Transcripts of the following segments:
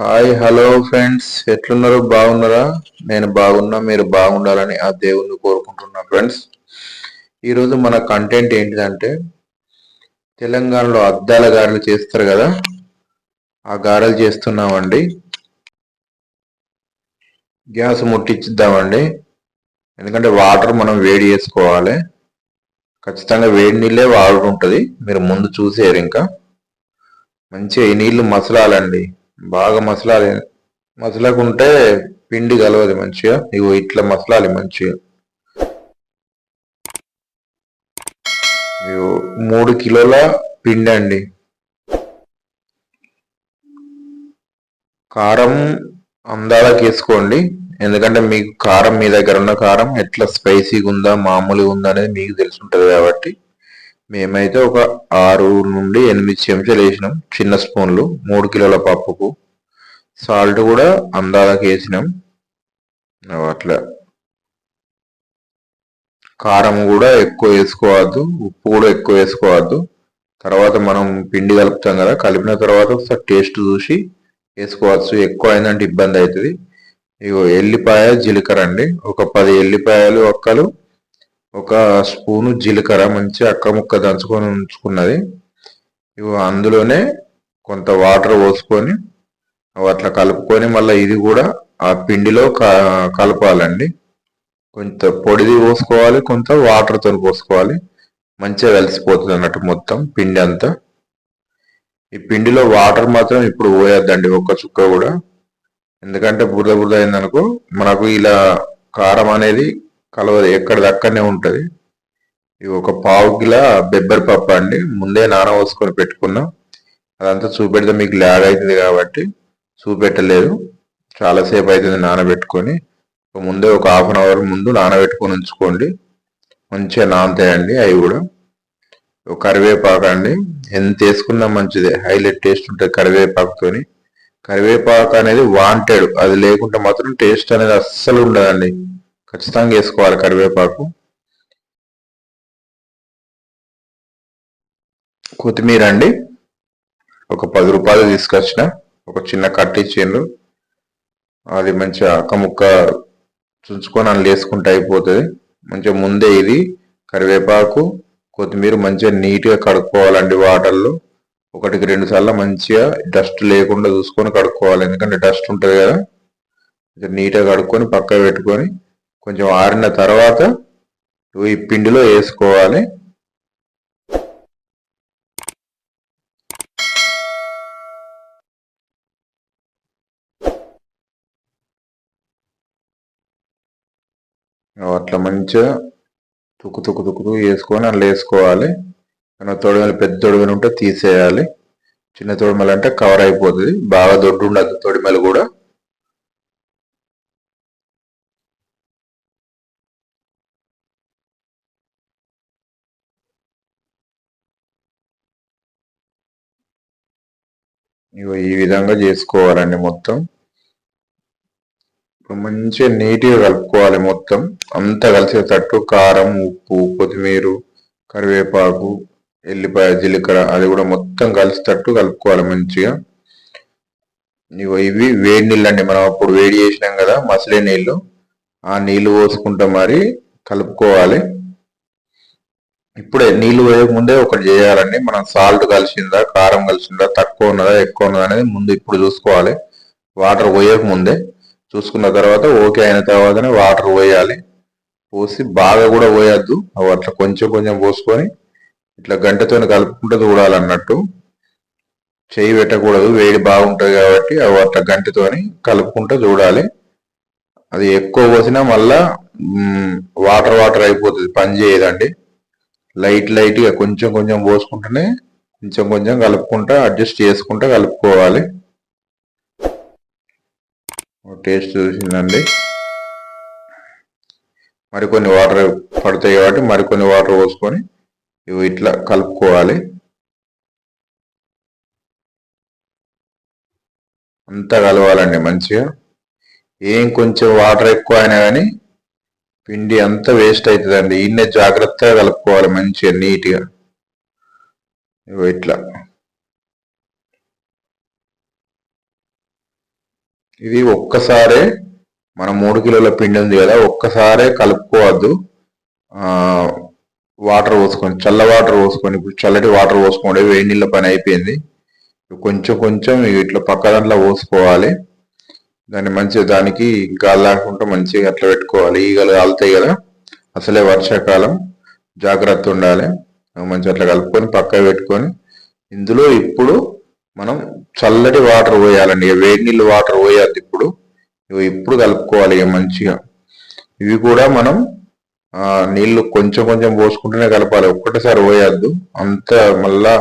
Hi hello friends. ఎట్లున్నారు? బాగున్నారా? నేను బాగున్నా మీరు బాగుండాలని ఆ దేవుణ్ణి కోరుకుంటున్నా ఫ్రెండ్స్. ఈరోజు మన కంటెంట్ ఏంటిదంటే తెలంగాణలో అద్దాల గారెలు చేస్తారు కదా ఆ గారెలు చేస్తున్నామండి. గ్యాస్ ముట్టించిద్దామండి. ఎందుకంటే వాటర్ మనం వేడి చేసుకోవాలి. ఖచ్చితంగా వేడి నీళ్ళే వాడుకుంటుంది. మీరు ముందు చూసేరు ఇంకా. మంచిగా ఈ నీళ్ళు మసలాలండి. బాగా మసలాలి మసలకుంటే పిండి కలవదు మంచిగా. ఇగో ఇట్లా మసలాలి మంచిగా. ఇగో మూడు కిలోల పిండి అండి. కారం అందాలకు వేసుకోండి. ఎందుకంటే మీకు కారం మీ దగ్గర ఉన్న కారం ఎట్లా స్పైసీగా ఉందా మామూలుగా ఉందా అనేది మీకు తెలిసి ఉంటుంది కాబట్టి. మేమైతే ఒక ఆరు నుండి ఎనిమిది చెంచాలు వేసినాం. చిన్న స్పూన్లు మూడు కిలోల పప్పుకు. సాల్ట్ కూడా అందాలకు వేసినాం. అట్లా. కారం కూడా ఎక్కువ వేసుకోవద్దు ఉప్పు కూడా ఎక్కువ వేసుకోవద్దు. తర్వాత మనం పిండి కలుపుతాం కదా కలిపిన తర్వాత ఒకసారి టేస్ట్ చూసి వేసుకోవచ్చు. ఎక్కువ అయిందంటే ఇబ్బంది అవుతుంది. ఇగో ఎల్లిపాయ జీలకర్ర అండి. ఒక పది ఎల్లిపాయలు ఒక్కలు ఒక స్పూను జీలకర్ర మంచి అక్క ముక్క దంచుకొని ఉంచుకున్నది. ఇవి అందులోనే కొంత వాటర్ పోసుకొని అట్లా కలుపుకొని మళ్ళీ ఇది కూడా ఆ పిండిలో కలపాలండి. కొంత పొడిది పోసుకోవాలి కొంత వాటర్తో పోసుకోవాలి. మంచిగా కలిసిపోతుంది అన్నట్టు మొత్తం పిండి అంతా. ఈ పిండిలో వాటర్ మాత్రం ఇప్పుడు పోయొద్దండి ఒక్క చుక్క కూడా. ఎందుకంటే బురద బురద అయిందనుకో మనకు ఇలా కారం అనేది కలవదు. ఎక్కడ దక్కనే ఉంటుంది. ఇది ఒక పావు కిలో బెబ్బరి పప్పు అండి. ముందే నానబోసుకొని పెట్టుకున్నాం. అదంతా చూపెడితే మీకు ల్యాగ్ అవుతుంది కాబట్టి చూపెట్టలేదు. చాలాసేపు అవుతుంది నానబెట్టుకొని ముందే ఒక హాఫ్ అన్ అవర్ ముందు నానబెట్టుకొని ఉంచుకోండి. మంచిగా నానతాయండి అవి కూడా. కరివేపాకు అండి. ఎంత వేసుకున్నా మంచిదే. హైలైట్ టేస్ట్ ఉంటుంది కరివేపాకుతోని. కరివేపాకు అనేది వాంటెడ్ అది లేకుంటే మాత్రం టేస్ట్ అనేది అస్సలు ఉండదండి. ఖచ్చితంగా వేసుకోవాలి కరివేపాకు. కొత్తిమీర అండి. ఒక పది రూపాయలు తీసుకొచ్చిన. ఒక చిన్న కట్ట ఇచ్చిండ్రు అది మంచిగా అక్క ముక్క చుంచుకొని అందులో వేసుకుంటే అయిపోతుంది. మంచిగా ముందే ఇది కరివేపాకు కొత్తిమీర మంచిగా నీట్గా కడుక్కోవాలండి వాటర్లో. ఒకటికి రెండు సార్లు మంచిగా డస్ట్ లేకుండా చూసుకొని కడుక్కోవాలి. ఎందుకంటే డస్ట్ ఉంటుంది కదా. నీట్గా కడుక్కొని పక్క పెట్టుకొని కొంచెం ఆరిన తర్వాత ఈ పిండిలో వేసుకోవాలి. అట్లా మంచిగా తుక్కు తుక్కు తుక్కు వేసుకొని అందులో వేసుకోవాలి. తొడిమలు పెద్ద తొడిమలు ఉంటే తీసేయాలి. చిన్న తొడిమలు అంటే కవర్ అయిపోతుంది. బాగా దొడ్డు ఉండదు తొడిమలు కూడా. ఈ విధంగా చేసుకోవాలండి మొత్తం. మంచిగా నీట్గా కలుపుకోవాలి మొత్తం. అంతా కలిసేటట్టు కారం ఉప్పు కొత్తిమీర కరివేపాకు ఎల్లిపాయ జీలకర్ర అది కూడా మొత్తం కలిసేటట్టు కలుపుకోవాలి మంచిగా. ఇవి వేడి నీళ్ళు అండి మనం అప్పుడు వేడి చేసినాం కదా మసలే నీళ్ళు. ఆ నీళ్ళు పోసుకుంటా మరి కలుపుకోవాలి. ఇప్పుడే నీళ్ళు వేయక ముందే ఒకటి చేయాలండి. మనం సాల్ట్ కలిసిందా కారం కలిసిందా తక్కువ ఉన్నదా ఎక్కువ ఉన్నదా అనేది ముందు ఇప్పుడు చూసుకోవాలి. వాటర్ పోయక ముందే. చూసుకున్న తర్వాత ఓకే అయిన తర్వాతనే వాటర్ పోయాలి. పోసి బాగా కూడా పోయొద్దు. అవి అట్లా కొంచెం కొంచెం పోసుకొని ఇట్లా గంటతో కలుపుకుంటూ చూడాలన్నట్టు. చేయి పెట్టకూడదు. వేడి బాగుంటుంది కాబట్టి అవి అట్లా గంటతోని కలుపుకుంటూ చూడాలి. అది ఎక్కువ పోసినా మళ్ళా వాటర్ వాటర్ అయిపోతుంది. పని చేయదండి. లైట్ లైట్గా కొంచెం కొంచెం పోసుకుంటేనే కొంచెం కొంచెం కలుపుకుంటా అడ్జస్ట్ చేసుకుంటా కలుపుకోవాలి. టేస్ట్ చూసిందండి. మరికొన్ని వాటర్ పడతాయి కాబట్టి మరికొన్ని వాటర్ పోసుకొని ఇవి ఇట్లా కలుపుకోవాలి. అంతా కలవాలండి మంచిగా. ఏం కొంచెం వాటర్ ఎక్కువ అయినా కానీ పిండి అంతా వేస్ట్ అవుతుందండి. ఇన్న జాగ్రత్తగా కలుపుకోవాలి మంచిగా నీట్గా. ఇట్లా. ఇది ఒక్కసారే మన మూడు కిలోల పిండి ఉంది కదా ఒక్కసారే కలుపుకోవద్దు. వాటర్ పోసుకొని చల్ల వాటర్ పోసుకొని ఇప్పుడు చల్లటి వాటర్ పోసుకోండి వేడి నీళ్ళ పని అయిపోయింది. కొంచెం కొంచెం ఇట్లా పక్క దాంట్లో పోసుకోవాలి. దాన్ని మంచిగా దానికి గాలి లేకుండా మంచిగా అట్లా పెట్టుకోవాలి. ఈగలు కాలుతాయి కదా అసలే వర్షాకాలం జాగ్రత్త ఉండాలి. మంచిగా అట్లా కలుపుకొని పక్క పెట్టుకొని ఇందులో ఇప్పుడు మనం చల్లటి వాటర్ పోయాలండి. వేడి నీళ్ళు వాటర్ పోయద్దు ఇప్పుడు. ఇవి ఇప్పుడు కలుపుకోవాలి ఇక మంచిగా. ఇవి కూడా మనం నీళ్ళు కొంచెం కొంచెం పోసుకుంటూనే కలపాలి. ఒక్కటేసారి పోయద్దు. అంత మళ్ళా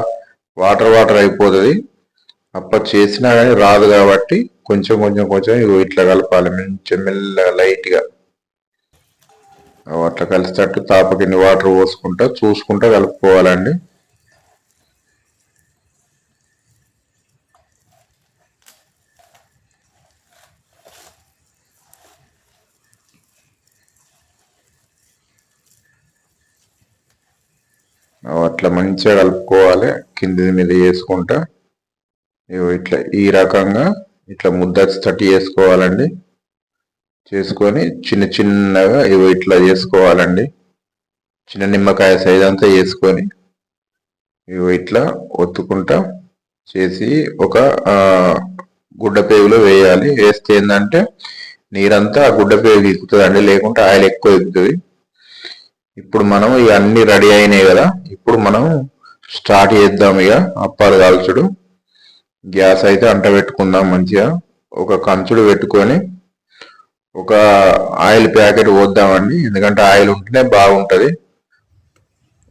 వాటర్ వాటర్ అయిపోతుంది. అప్ప చేసినా కానీ రాదు కాబట్టి కొంచెం కొంచెం కొంచెం ఇగో ఇట్లా కలపాలి మంచి మెల్లగా లైట్గా. అట్లా కలిసేటట్టు తాపకిన్ని వాటర్ పోసుకుంటా చూసుకుంటా కలుపుకోవాలండి. అట్లా మంచిగా కలుపుకోవాలి కింది మీద వేసుకుంటా. ఇట్లా ఈ రకంగా ఇట్లా ముద్ద తట్టి చేసుకోవాలండి. చేసుకొని చిన్న చిన్నగా ఇవి ఇట్లా చేసుకోవాలండి. చిన్న నిమ్మకాయ సైజ్ అంతా వేసుకొని ఇవి ఇట్లా ఒత్తుకుంటా చేసి ఒక గుడ్డ పేగులో వేయాలి. వేస్తే ఏంటంటే నీరంతా ఆ గుడ్డ పేగు ఎక్కుతుందండి లేకుంటే ఆయిల్ ఎక్కువ ఎక్కుతుంది ఇప్పుడు మనం ఇవన్నీ రెడీ అయినాయి కదా. ఇప్పుడు మనం స్టార్ట్ చేద్దాం ఇక అప్పాలు కాల్చుడు. గ్యాస్ అయితే అంట పెట్టుకుందాం మంచిగా. ఒక కంచుడు పెట్టుకొని ఒక ఆయిల్ ప్యాకెట్ పోద్దామండి. ఎందుకంటే ఆయిల్ ఉంటేనే బాగుంటది.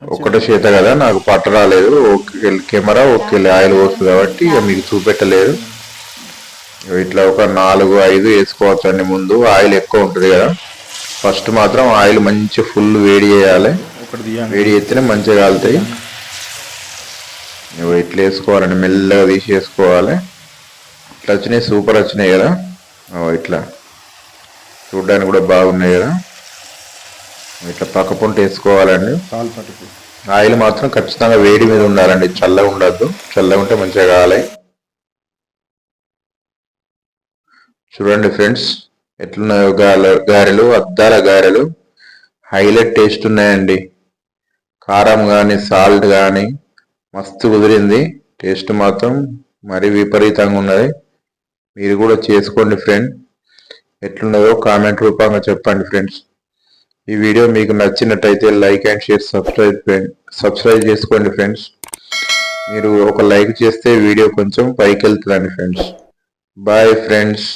ఒకటే చేత కదా నాకు పట్ట రాలేదు. ఒక కెమెరా ఒక ఆయిల్ పోస్తుంది కాబట్టి ఇక మీకు చూపెట్టలేదు. ఇట్లా ఒక నాలుగు ఐదు వేసుకోవచ్చు అండి ముందు. ఆయిల్ ఎక్కువ ఉంటుంది కదా. ఫస్ట్ మాత్రం ఆయిల్ మంచి ఫుల్ వేడి చేయాలి. వేడి చేస్తేనే మంచిగా కాలుతాయి. నువ్వు ఇట్లా వేసుకోవాలండి మెల్లగా తీసేసుకోవాలి. ఇట్లా వచ్చినాయి సూపర్ వచ్చినాయి కదా. ఇట్లా. చూడ్డానికి కూడా బాగున్నాయి కదా. ఇట్లా పక్క పొంట వేసుకోవాలండి. ఆయిల్ మాత్రం ఖచ్చితంగా వేడి మీద ఉండాలండి. చల్లగా ఉండద్దు. చల్లగా ఉంటే మంచిగా కావాలి చూడండి ఫ్రెండ్స్ ఎట్లున్నాయో గారెలు అద్దాల గారెలు. హైలైట్ టేస్ట్ ఉన్నాయండి. కారం కానీ సాల్ట్ కానీ మస్తు కుదిరింది. టేస్ట్ మాత్రం మరీ విపరీతంగా ఉన్నది. మీరు కూడా చేసుకోండి ఫ్రెండ్. ఎట్లున్నదో కామెంట్ రూపంగా చెప్పండి ఫ్రెండ్స్. ఈ వీడియో మీకు నచ్చినట్టయితే like and share subscribe friend subscribe చేసుకోండి ఫ్రెండ్స్. మీరు ఒక లైక్ చేస్తే వీడియో కొంచెం పైకి వెళ్తుందండి ఫ్రెండ్స్. Bye friends.